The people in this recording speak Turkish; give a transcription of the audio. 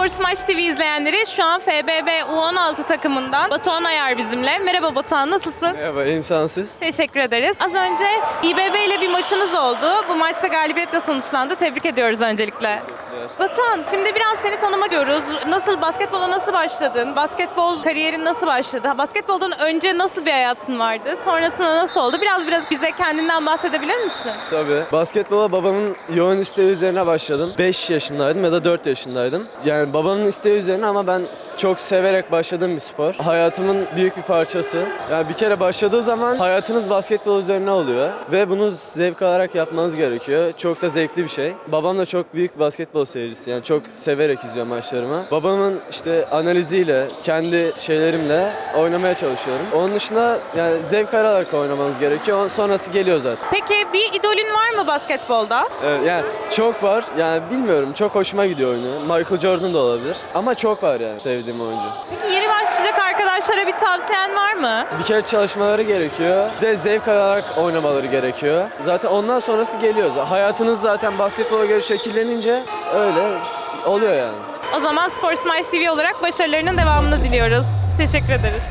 Spor Smash TV izleyenleri şu an FBB U16 takımından Batuhan Ayar bizimle. Merhaba Batuhan nasılsın? Merhaba, iyiyim sen siz? Teşekkür ederiz. Az önce İBB ile bir maçınız oldu. Bu maçta galibiyetle sonuçlandı. Tebrik ediyoruz öncelikle. Batuhan, şimdi biraz seni tanımak diyoruz. Nasıl, basketbola nasıl başladın? Basketbol kariyerin nasıl başladı? Ha, Basketboldan önce nasıl bir hayatın vardı? Sonrasında nasıl oldu? Biraz biraz bize kendinden bahsedebilir misin? Tabii. Basketbola babamın yoğun isteği üzerine başladım. 5 yaşındaydım ya da 4 yaşındaydım. Yani babamın isteği üzerine ama ben çok severek başladığım bir spor. Hayatımın büyük bir parçası. Yani bir kere başladığı zaman hayatınız basketbol üzerine oluyor. Ve bunu zevk alarak yapmanız gerekiyor. Çok da zevkli bir şey. Babam da çok büyük basketbol seyircisi. Yani çok severek izliyor maçlarımı. Babamın işte analiziyle, kendi şeylerimle oynamaya çalışıyorum. Onun dışında yani zevk alarak oynamanız gerekiyor. Sonrası geliyor zaten. Peki bir idolün var mı basketbolda? Evet, yani çok var. Yani bilmiyorum çok hoşuma gidiyor oyunu. Michael Jordan da olabilir. Ama çok var yani sevdiğim oyuncu. Peki yeni başlayacak arkadaşlara bir tavsiyen var mı? Bir kere çalışmaları gerekiyor. Bir de zevk alarak oynamaları gerekiyor. Zaten ondan sonrası geliyor. Hayatınız zaten basketbola göre şekillenince öyle oluyor yani. O zaman Spor Smash TV olarak başarılarının devamını diliyoruz. Teşekkür ederiz.